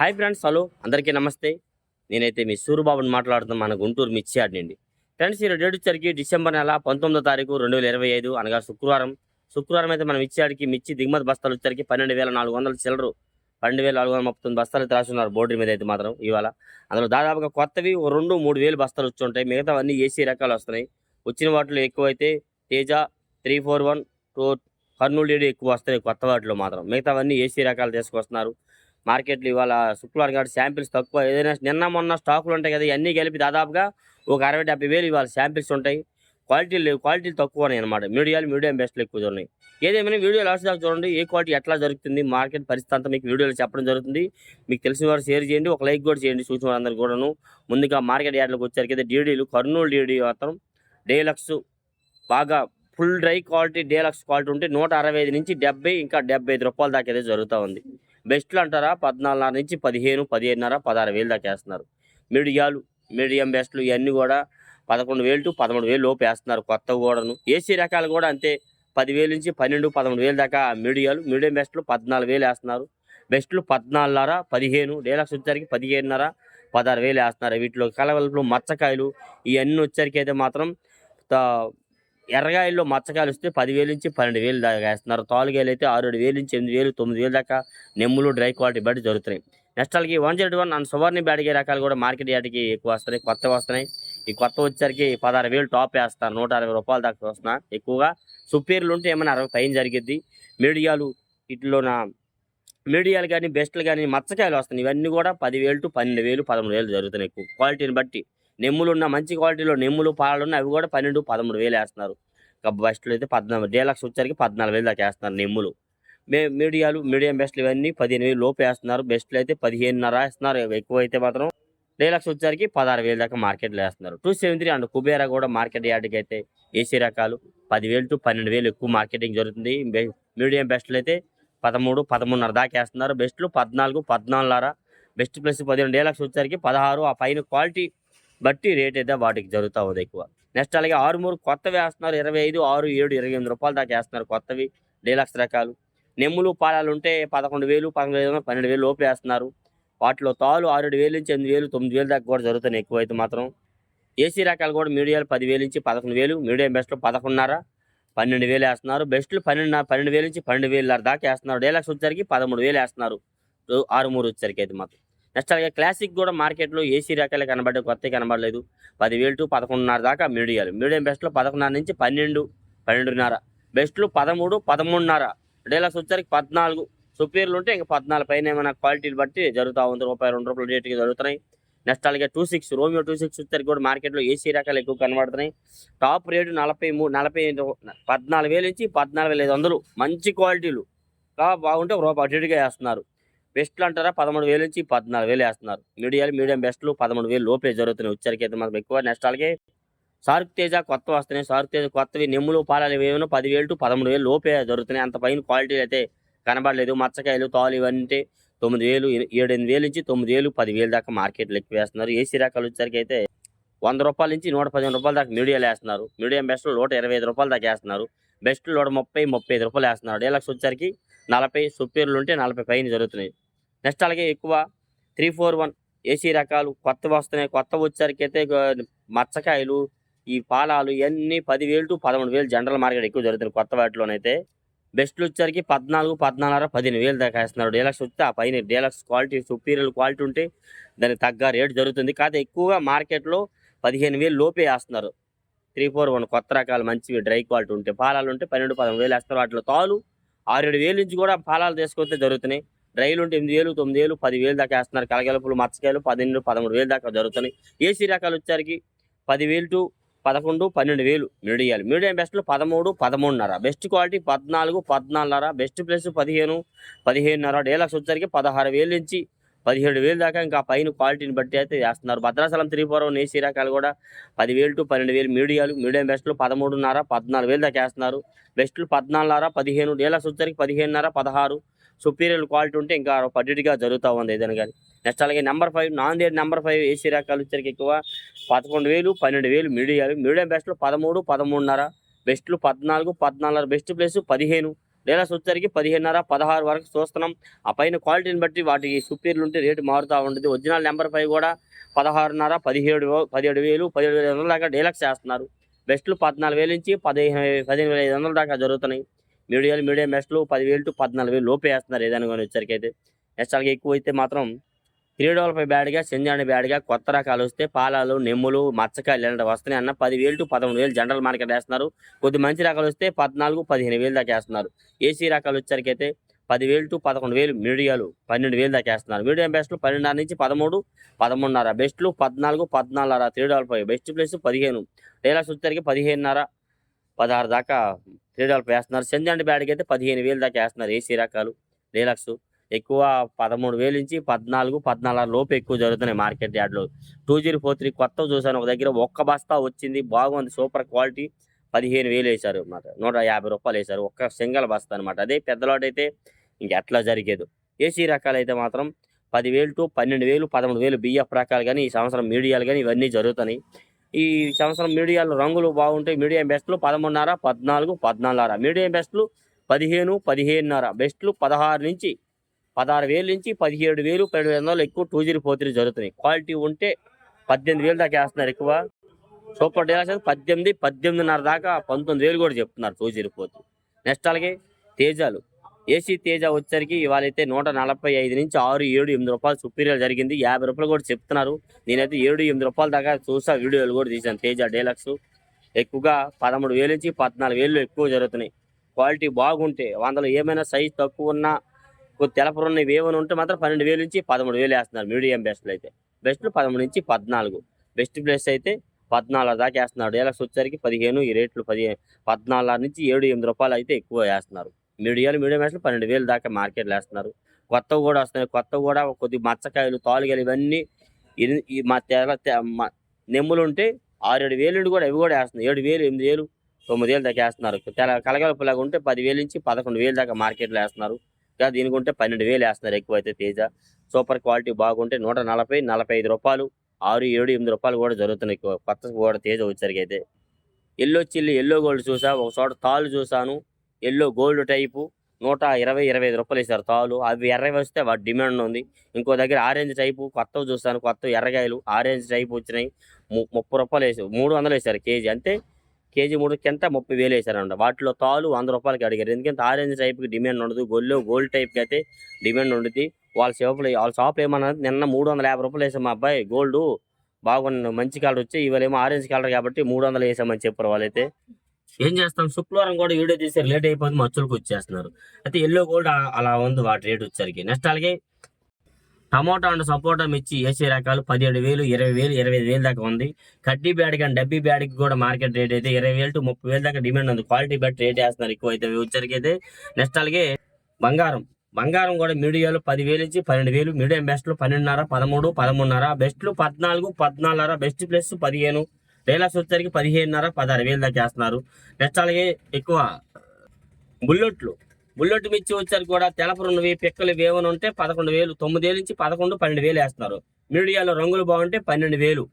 Hi friends hello. అందరికీ నమస్తే. నేనైతే మీ సూరుబాబుని మాట్లాడుతున్నాను. మన గుంటూరు మిర్చియాడ్ నుండి. ఫ్రెండ్స్ ఈ డేట్ వచ్చరికి డిసెంబర్ నెల పంతొమ్మిదో తారీఖు రెండు వేల ఇరవై ఐదు అనగా శుక్రవారం. శుక్రవారం అయితే మనం మిర్చి మిర్చి దిగుమతి బస్తాలు వచ్చరికి పన్నెండు వేల నాలుగు వందల చిల్లరు పన్నెండు వేల నాలుగు వందల ముప్పై తొమ్మిది బస్తాలు అయితే రాస్తున్నారు బోర్డు మీద అయితే మాత్రం ఇవాళ. అందులో దాదాపుగా కొత్తవి రెండు మూడు వేలు బస్తాలు వచ్చి ఉంటాయి. మిగతా అన్ని ఏసీ రకాలు వస్తున్నాయి. వచ్చిన వాటిలో ఎక్కువైతే Teja three four one two Kurnool ఎక్కువ వస్తాయి కొత్త వాటిలో మాత్రం. మిగతావన్నీ ఏసీ రకాలు తీసుకొస్తున్నారు. మార్కెట్లు ఇవాళ శుక్రవారం కాబట్టి శాంపిల్స్ తక్కువ. ఏదైనా నిన్న మొన్న స్టాకులు ఉంటాయి కదా ఇవన్నీ కలిపి దాదాపుగా ఒక అరవై డెబ్బై వేలు ఇవాళ శాంపిల్స్ ఉంటాయి. క్వాలిటీలు లేవు. క్వాలిటీలు తక్కువ ఉన్నాయి అనమాట మీడియాలు మీడియం బెస్ట్లు ఎక్కువ ఉన్నాయి. ఏదేమైనా వీడియో లాస్ట్ దాకా చూడండి. ఏ క్వాలిటీ ఎట్లా జరుగుతుంది మార్కెట్ పరిస్థితి అంతా మీకు వీడియోలో చెప్పడం జరుగుతుంది. మీకు తెలిసిన వారు షేర్ చేయండి ఒక లైక్ కూడా చేయండి చూసిన వారందరూ కూడాను. ముందుగా మార్కెట్ యార్డ్లోకి వచ్చారు కదా డీడీలు కర్నూలు డీడీ మాత్రం డేలక్స్ బాగా full dry quality deluxe quality ఉంటే నూట అరవై ఐదు నుంచి డెబ్బై ఇంకా డెబ్బై ఐదు రూపాయల దాకా అయితే జరుగుతూ ఉంది. బెస్ట్లు అంటారా? పద్నాలుగున్నర నుంచి పదిహేను పదిహేనున్నర పదహారు వేలు దాకా వేస్తున్నారు. మీడియాలు మీడియం బెస్ట్లు ఇవన్నీ కూడా పదకొండు వేలు టు పదమూడు వేలు లోపు వేస్తున్నారు కొత్త కూడాను. ఏసీ రకాలు కూడా అంతే. పదివేలు నుంచి పన్నెండు పదమూడు వేలు దాకా మీడియాలు మీడియం బెస్ట్లు పద్నాలుగు వేలు వేస్తున్నారు. బెస్ట్లు పద్నాలుగున్నర పదిహేను డేలక్స్ వచ్చేసరికి పదిహేనున్నర పదహారు వేలు వేస్తున్నారు. వీటిలో కలవలు మచ్చకాయలు ఇవన్నీ వచ్చేసరికి అయితే మాత్రం త- ఎర్రగాయల్లో మచ్చకాయలు వస్తే పదివేలు నుంచి పన్నెండు వేలు దాకా వేస్తున్నారు. తాలుగాయలు అయితే ఆరు ఏడు వేలు నుంచి ఎనిమిది వేలు తొమ్మిది వేలు దాకా నెమ్ములు డ్రై క్వాలిటీ బట్టి జరుగుతున్నాయి నెక్స్ట్ వాళ్ళకి one Z one and Suvarna Byadgi రకాలు కూడా మార్కెట్ యార్డ్కి ఎక్కువ వస్తున్నాయి కొత్త వస్తున్నాయి. ఈ కొత్త వచ్చేసరికి పదహారు వేలు టాప్ వేస్తారు నూట అరవై రూపాయల దాకా వస్తున్నా ఎక్కువగా సుపీరియర్లు ఉంటే ఏమైనా అరవై పైన జరిగిద్ది. మీడియాలు ఇట్లోన మీడియాలు కానీ బెస్ట్లు కానీ మచ్చకాయలు వస్తున్నాయి. ఇవన్నీ కూడా పదివేలు టు పన్నెండు వేలు పదమూడు వేలు జరుగుతున్నాయి ఎక్కువ. క్వాలిటీని బట్టి నెమ్ములు ఉన్న మంచి క్వాలిటీలో నెమ్ములు పాలు ఉన్న అవి కూడా పన్నెండు పదమూడు వేలు వేస్తున్నారు. ఇంకా బెస్ట్లు అయితే పద్నాలుగు డీలక్స్ వచ్చరికి పద్నాలుగు వేలు దాకా వేస్తున్నారు నెమ్ములు. మే మీడియాలు మీడియం బెస్ట్లు ఇవన్నీ పదిహేను వేలు లోపు వేస్తున్నారు. బెస్ట్లు అయితే పదిహేనున్నర వేస్తున్నారు. ఎక్కువ అయితే మాత్రం డీలక్స్ వచ్చరికి పదహారు వేలు దాకా మార్కెట్లో వేస్తున్నారు. Two seven three and Kubera కూడా మార్కెట్ యార్డ్కి అయితే ఏసీ రకాలు. పదివేలు టు పన్నెండు వేలు ఎక్కువ మార్కెటింగ్ జరుగుతుంది. మీడియం బెస్ట్లు అయితే పదమూడు పదమూడున్నర దాకా వేస్తున్నారు. బెస్ట్లు పద్నాలుగు పద్నాలుగున్నర. బెస్ట్ ప్లస్ పదిహేను. డీలక్స్ వచ్చరికి పదహారు. ఆ పైన క్వాలిటీ బట్టి రేట్ అయితే వాటికి జరుగుతూ ఉంది ఎక్కువ. నెక్స్ట్ అలాగే ఆరు మూడు కొత్తవి వేస్తున్నారు. ఇరవై ఐదు ఆరు ఏడు ఇరవై ఎనిమిది రూపాయలు దాకా వేస్తున్నారు కొత్తవి. డీలక్స్ రకాలు. నెమ్ములు పాలాలు ఉంటే పదకొండు వేలు పదకొండు వేలు పన్నెండు వేలు లోపు వేస్తున్నారు. వాటిలో తాలు ఆరు ఏడు వేలు నుంచి ఎనిమిది వేలు తొమ్మిది వేలు దాకా కూడా జరుగుతున్నాయి ఎక్కువ అయితే మాత్రం. ఏసీ రకాలు కూడా మీడియాలు పదివేలు నుంచి పదకొండు వేలు మీడియం బెస్ట్లో పదకొండున్నర పన్నెండు వేలు వేస్తున్నారు. బెస్ట్లు పన్నెండు పన్నెండు వేలు నుంచి పన్నెండు వేలు దాకా వేస్తున్నారు. డీలక్స్ వచ్చేసరికి పదమూడు వేలు వేస్తున్నారు. ఆరు మూడు వచ్చేసరికి అయితే మాత్రం. నెక్స్ట్ అలాగే క్లాసిక్ కూడా మార్కెట్లో ఏసీ రకాలే కనబడే కొత్త కనబడలేదు. పదివేలు టు పదకొండున్నర దాకా మీడియాలు. మీడియం బెస్ట్లో పదకొండున్నర నుంచి పన్నెండు పన్నెండున్నర. బెస్ట్లు పదమూడు పదమూడున్నర. డీలక్స్ వచ్చరికి పద్నాలుగు. సుపీరియర్లు ఉంటే ఇంకా పద్నాలుగు. పైన ఏమైనా క్వాలిటీలు బట్టి జరుగుతూ ఉంది. రూపాయి రెండు రూపాయల రేటుకి జరుగుతున్నాయి. నెక్స్ట్ అలాగే two six Romeo two six వచ్చరికి కూడా మార్కెట్లో ఏసీ రకాలు ఎక్కువ కనబడుతున్నాయి. టాప్ రేటు నలభై మూడు నలభై పద్నాలుగు వేలు నుంచి పద్నాలుగు వేల ఐదు వందలు. మంచి క్వాలిటీలు బాగుంటే ఒక రూపాయి అటు వేస్తున్నారు. బెస్ట్లు అంటారా? పదమూడు వేలు నుంచి పద్నాలుగు వేలు వేస్తున్నారు. మీడియాలు మీడియం బెస్ట్లు పదమూడు వేలు లోపే జరుగుతున్నాయి. ఉచ్చరికి అయితే మాత్రం ఎక్కువ నెక్స్ట్ అలాగే సార్క్ తేజ కొత్త వస్తున్నాయి. సార్క్ తేజ కొత్తవి నెమ్ములు పాలాలు ఏమైనా పదివేలు టు పదమూడు వేలు లోపే జరుగుతున్నాయి. అంత పైన క్వాలిటీ అయితే కనబడలేదు. మచ్చకాయలు తాలు ఇవన్నీ తొమ్మిది వేలు ఏడెనిమిది ఏడు ఎనిమిది వేలు నుంచి తొమ్మిది వేలు పదివేలు దాకా మార్కెట్లో ఎక్కువ వేస్తున్నారు. ఏసీ రకాలు వచ్చేసరికి అయితే వంద రూపాయల నుంచి నూట పదిహేను రూపాయల దాకా మీడియాలు వేస్తున్నారు. మీడియం బెస్ట్లు నూట ఇరవై ఐదు రూపాయల దాకా వేస్తున్నారు. బెస్ట్లు నూట ముప్పై ముప్పై ఐదు రూపాయలు వేస్తున్నారు. డీలక్స్ వచ్చరికి నలభై సుపీర్లు ఉంటే నలభై పైన జరుగుతున్నాయి. నెక్స్ట్ అలాగే ఎక్కువ. త్రీ ఫోర్ వన్ ఏసీ రకాలు కొత్తవి వస్తున్నాయి కొత్త వచ్చేసరికి అయితే మచ్చకాయలు ఈ పాలాలు ఇవన్నీ పదివేలు టు పదమూడు వేలు జనరల్ మార్కెట్ ఎక్కువ జరుగుతుంది కొత్త వాటిలోనైతే. బెస్ట్లు వచ్చరికి పద్నాలుగు పద్నాలుగు పదిహేను వేలు దాకా వేస్తున్నారు. డీలక్స్ వస్తే ఆ పైన డీలక్స్ క్వాలిటీ సుపీరియర్ క్వాలిటీ ఉంటే దానికి తగ్గ రేటు జరుగుతుంది. కాకపోతే ఎక్కువగా మార్కెట్లో పదిహేను వేలు లోపే వేస్తున్నారు. త్రీ ఫోర్ వన్ కొత్త రకాలు మంచివి డ్రై క్వాలిటీ ఉంటే పాలాలు ఉంటే పన్నెండు పదమూడు వేలు వేస్తారు వాటిలో తాలు ఆరేడు వేలు నుంచి కూడా పాలాలు తీసుకొస్తే జరుగుతున్నాయి. రైలు ఉంటే ఎనిమిది వేలు తొమ్మిది వేలు పదివేలు దాకా వేస్తున్నారు. కలగలుపులు మచ్చకాయలు పన్నెండు పదమూడు వేలు దాకా జరుగుతున్నాయి. ఏసీ రకాలు వచ్చేసరికి పదివేలు టు పదకొండు పన్నెండు వేలు మీడియాలు. మీడియం బెస్ట్లు పదమూడు పదమూడున్నర. బెస్ట్ క్వాలిటీ పద్నాలుగు పద్నాలుగున్నర. బెస్ట్ ప్లస్ పదిహేను పదిహేనున్నర. డేలక్స్ వచ్చేసరికి పదహారు వేలు నుంచి పదిహేడు వేలు దాకా ఇంకా పైన క్వాలిటీని బట్టి అయితే వేస్తున్నారు. Bhadrachalam three four one AC రకాలు కూడా పదివేలు టు పన్నెండు వేలు మీడియాలు. మీడియం బెస్ట్లు పదమూడున్నర పద్నాలుగు వేలు దాకా వేస్తున్నారు. బెస్ట్లు పద్నాలుగున్నర పదిహేను. డేలక్స్ వచ్చేసరికి పదిహేనున్నర పదహారు. సుపీరియర్ క్వాలిటీ ఉంటే ఇంకా పద్ధతిగా జరుగుతూ ఉంది ఏదైనా కానీ. నెక్స్ట్ అలాగే number five non number five AC రకాలు వచ్చరికి ఎక్కువ. పదకొండు వేలు పన్నెండు వేలు మీడియాలు మీడియం బెస్ట్లు పదమూడు పదమూడున్నర బెస్ట్లు పద్నాలుగు పద్నాలుగు బెస్ట్ ప్లేస్ పదిహేను. డీలర్స్ వచ్చేసరికి పదిహేనున్నర పదహారు వరకు చూస్తున్నాం. ఆ పైన క్వాలిటీని బట్టి వాటి సుపీరియర్లు ఉంటే రేటు మారుతూ ఉంటుంది ఒరిజినల్ నెంబర్ ఫైవ్ కూడా పదహారున్నర పదిహేడు పదిహేడు వేలు పదిహేడు వేల ఐదు వందల దాకా డీలక్స్ చేస్తున్నారు. బెస్ట్లు పద్నాలుగు వేల నుంచి పదిహేను పదిహేను వేల ఐదు వందల దాకా జరుగుతున్నాయి. మీడియాలు మీడియం బెస్ట్లు పదివేలు టు పద్నాలుగు వేలు లోపే వేస్తున్నారు ఏదైనా కానీ వచ్చరికి అయితే. నెక్స్ట్ అలాగే ఎక్కువ అయితే మాత్రం క్రీడలపై బ్యాడ్గా సింజాని బ్యాడ్గా కొత్త రకాలు వస్తే పాలాలు నెమ్ములు మచ్చకాయలు ఇలాంటి వస్తున్నాయి అన్న పదివేలు టు పదమూడు వేలు జనరల్ మార్కెట్ వేస్తున్నారు. కొద్ది మంచి రకాలు వస్తే పద్నాలుగు పదిహేను వేలు దాకా వేస్తున్నారు. ఏసీ రకాలు వచ్చరికి అయితే పదివేలు టు పదకొండు వేలు మీడియాలు పన్నెండు వేలు దాకా వేస్తున్నారు. మీడియం బెస్ట్లు పన్నెండున్నర నుంచి పదమూడు పదమూడున్నర. బెస్ట్లు పద్నాలుగు పద్నాలుగున్నర three double five best place పదిహేను. డైలాక్స్ వచ్చేసరికి పదిహేనున్నర పదహారు దాకా త్రీ డబల్ వేస్తున్నారు. సెంజాండ్ బ్యాడ్కి అయితే పదిహేను వేలు దాకా వేస్తున్నారు ఏసీ రకాలు. డీలక్స్ ఎక్కువ పదమూడు వేలు నుంచి పద్నాలుగు పద్నాలుగు లోపు ఎక్కువ జరుగుతున్నాయి మార్కెట్ యార్డ్లో. టూ జీరో ఫోర్ త్రీ కొత్త చూసాను ఒక దగ్గర ఒక్క బస్తా వచ్చింది. బాగుంది. Super quality. పదిహేను వేలు వేశారు అనమాట నూట యాభై రూపాయలు వేశారు. ఒక్క సింగల్ బస్తా అనమాట అదే పెద్దలోటు అయితే ఇంకెట్లా జరిగేదు. ఏసీ రకాలు అయితే మాత్రం పదివేలు టు పన్నెండు వేలు పదమూడు వేలు బిఎఫ్ రకాలు కానీ ఈ సంవత్సరం మీడియాలు కానీ ఇవన్నీ జరుగుతున్నాయి. ఈ సంవత్సరం మీడియాలో రంగులు బాగుంటాయి మీడియం బెస్ట్లు పదమూడున్నర పద్నాలుగు పద్నాలుగున్నర. మీడియం బెస్ట్లు పదిహేను పదిహేనున్నర బెస్ట్లు పదహారు నుంచి పదహారు వేలు నుంచి పదిహేడు వేలు పన్నెండు వందలు ఎక్కువ టూ జీరో ఫోర్ త్రీ జరుగుతున్నాయి. క్వాలిటీ ఉంటే పద్దెనిమిది వేలు దాకా వేస్తున్నారు ఎక్కువ. సూపర్ డీలక్స్ పద్దెనిమిది పద్దెనిమిదిన్నర దాకా పంతొమ్మిది వేలు కూడా చెప్తున్నారు two zero four three next అలాగే తేజాలు. ఏసీ తేజ వచ్చరికి ఇవాళైతే నూట నలభై ఐదు నుంచి ఆరు ఏడు ఎనిమిది రూపాయలు సుపీరియర్ జరిగింది. యాభై రూపాయలు కూడా చెప్తున్నారు. నేనైతే ఏడు ఎనిమిది రూపాయల దాకా చూసా వీడియోలు కూడా తీసాను తేజ డీలక్స్ ఎక్కువగా పదమూడు వేలు నుంచి పద్నాలుగు వేలు ఎక్కువ జరుగుతున్నాయి. క్వాలిటీ బాగుంటే వందలో ఏమైనా సైజ్ తక్కువ ఉన్నా కొద్ది తెలపరున్న ఏమైనా ఉంటే మాత్రం పన్నెండు వేలు నుంచి పదమూడు వేలు వేస్తున్నారు మీడియం బెస్ట్లు అయితే. బెస్ట్లు పదమూడు నుంచి పద్నాలుగు. బెస్ట్ ప్లేస్ అయితే పద్నాలుగు దాకా వేస్తున్నారు. డీలక్స్ వచ్చేసరికి పదిహేను ఈ రేట్లు పదిహేను పద్నాలుగు నుంచి ఏడు ఎనిమిది రూపాయలు అయితే ఎక్కువ వేస్తున్నారు. మీడియాలు మీడియం వేసిన పన్నెండు వేలు దాకా మార్కెట్లో వేస్తున్నారు. కొత్తవి కూడా వస్తున్నాయి. కొత్తవి కూడా కొద్ది మచ్చకాయలు తాలుగాయలు ఇవన్నీ ఈ మా తెల మ- నెమ్ములు ఉంటే ఆరేడు వేలు కూడా ఇవి కూడా వేస్తున్నాయి ఏడు వేలు ఎనిమిది వేలు తొమ్మిది వేలు దాకా వేస్తున్నారు. తెల కలగలపులాగా ఉంటే పదివేలు నుంచి పదకొండు వేలు దాకా మార్కెట్లో వేస్తున్నారు. ఇంకా దీనికి ఉంటే పన్నెండు వేలు వేస్తున్నారు ఎక్కువ అయితే తేజ. సూపర్ క్వాలిటీ బాగుంటే నూట నలభై నలభై ఐదు రూపాయలు ఆరు ఏడు ఎనిమిది రూపాయలు కూడా జరుగుతున్నాయి. ఎక్కువ కొత్త కూడా తేజ వచ్చరికి అయితే. ఎల్లో చిల్లి ఎల్లో గోల్డ్ చూసా ఒక చోట తాళ్ళు చూసాను. ఎల్లో గోల్డ్ టైపు నూట ఇరవై ఇరవై ఐదు రూపాయలు ఇస్తారు తాలు. అవి ఎర్రవి వస్తే వాటి డిమాండ్ ఉంది. ఇంకో దగ్గర ఆరెంజ్ టైపు కొత్తవి చూస్తాను. కొత్త ఎర్రగాయలు ఆరెంజ్ టైపు వచ్చినాయి. ముప్పై రూపాయలు వేసారు మూడు వందలు వేసారు కేజీ. అంటే కేజీ మూడు కింద ముప్పై వేలు వేసారంట వాటిలో తాలు వంద రూపాయలకి అడిగారు. ఎందుకంటే ఆరెంజ్ టైప్కి డిమాండ్ ఉండదు. గొల్లు గోల్డ్ టైప్కి అయితే డిమాండ్ ఉండదు వాళ్ళ షాపులో వాళ్ళ షాప్లో ఏమన్నా నిన్న మూడు వందల యాభై రూపాయలు వేసాం మా అబ్బాయి. గోల్డ్ బాగున్న మంచి కలర్ వచ్చి ఇవాళ ఏమో ఆరెంజ్ కలర్ కాబట్టి మూడు వందలు వేసామని చెప్పారు వాళ్ళైతే. ఏం చేస్తాం? శుక్రవారం కూడా వీడియో తీసి లేట్ అయిపోతుంది మచ్చులకు వచ్చేస్తున్నారు. అయితే ఎల్లో గోల్డ్ అలా ఉంది వాటి రేట్ వచ్చరికి నెక్స్ట్ అలాగే టమోటా అండ్ సపోటా మిర్చి ఏసీ రకాలు పదిహేడు వేలు ఇరవై వేలు ఇరవై వేలు దాకా ఉంది. కడ్డీ బ్యాడ్ అండ్ డబ్బీ బ్యాడ్కి కూడా మార్కెట్ రేట్ అయితే ఇరవై వేలు టు ముప్పై వేలు దాకా డిమాండ్ ఉంది. క్వాలిటీ బట్టి రేట్ వేస్తున్నారు ఎక్కువ అయితే వచ్చరికి అయితే. నెక్స్ట్ అలాగే బంగారం. బంగారం కూడా మీడియాలో పదివేలు నుంచి పన్నెండు వేలు మీడియం బెస్ట్లు పన్నెండున్నర పదమూడు పదమూడున్నర బెస్ట్లు పద్నాలుగు పద్నాలుగున్నర బెస్ట్ ప్లస్ పదిహేను. డైలాస్ వచ్చరికి పదిహేనున్నర పదహారు వేలు దాకా వేస్తున్నారు నెక్స్ట్ అలాగే ఎక్కువ బుల్లెట్లు బుల్లెట్ మిర్చి వచ్చారు కూడా. తెలపరున్నవి పిక్కలు వేవని ఉంటే పదకొండు వేలు తొమ్మిది వేలు నుంచి పదకొండు పన్నెండు వేలు వేస్తున్నారు. మీడియాలో రంగులు బాగుంటే పన్నెండు వేలు.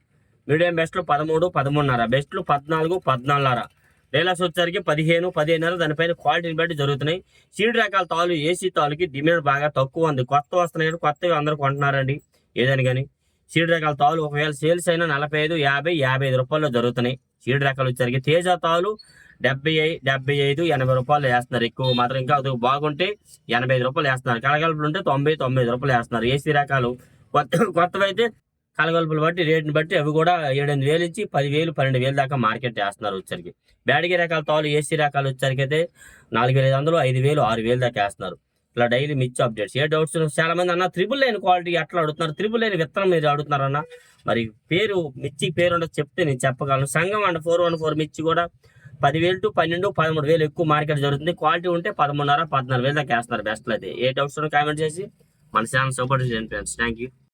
మీడియం బెస్ట్లు పదమూడు పదమూడున్నర బెస్ట్లు పద్నాలుగు పద్నాలుగున్నర. డైలాస్ వచ్చరికి పదిహేను పదిహేనున్నర దానిపైన క్వాలిటీని బట్టి జరుగుతున్నాయి. సీడ్ రకాల తాలు ఏసీ తాలుకి డిమాండ్ బాగా తక్కువ ఉంది. కొత్త వస్తున్నాయి కొత్తవి అందరూ కొంటున్నారండి. ఏదని కానీ సీడ్ రకాల తాలు ఒకవేళ సేల్స్ అయినా నలభై ఐదు యాభై యాభై ఐదు రూపాయల్లో జరుగుతున్నాయి. సీడ్ రకాలు వచ్చరికి తేజ తాలు డెబ్బై ఐదు డెబ్బై ఐదు ఎనభై రూపాయలు వేస్తున్నారు. ఎక్కువ మాత్రం ఇంకా అది బాగుంటే ఎనభై ఐదు రూపాయలు వేస్తున్నారు. కలగలుపులు ఉంటే తొంభై తొంభై రూపాయలు వేస్తున్నారు. ఏసీ రకాలు కొత్త కొత్తవైతే కలగలుపులు బట్టి రేటుని బట్టి అవి కూడా ఏడెనిమిది వేలు ఇచ్చి పదివేలు పన్నెండు వేలు దాకా మార్కెట్ వేస్తున్నారు వచ్చరికి బ్యాడిగి రకాల తాలు ఏసీ రకాలు వచ్చరికి అయితే నాలుగు వేల ఐదు వందలు ఐదు వేలు ఆరు వేలు దాకా వేస్తున్నారు. ఇలా డైలీ మిర్చి అప్డేట్స్ ఏ డౌట్స్ చాలా మంది అన్న త్రిబుల్ లైన్ క్వాలిటీ ఎట్లా అడుగుతున్నారు? త్రిబుల్ లైన్ విత్తనం మీరు అడుగుతున్నారు అన్న మరి పేరు మిర్చి పేరు ఉండదు చెప్తే నేను చెప్పగలను. సంఘం అండ్ ఫోర్ వన్ ఫోర్ మిర్చి కూడా పదివేలు టు పన్నెండు పదమూడు వేలు ఎక్కువ మార్కెట్ జరుగుతుంది. క్వాలిటీ ఉంటే పదమూడున్నర పద్నాలుగు వేలు దాకా వేస్తున్నారు. బెస్ట్ అయితే ఏ డౌట్స్ కామెంట్ చేసి మన ఛానల్ సపోర్ట్ చేయండి ఫ్రెండ్స్ థ్యాంక్ యూ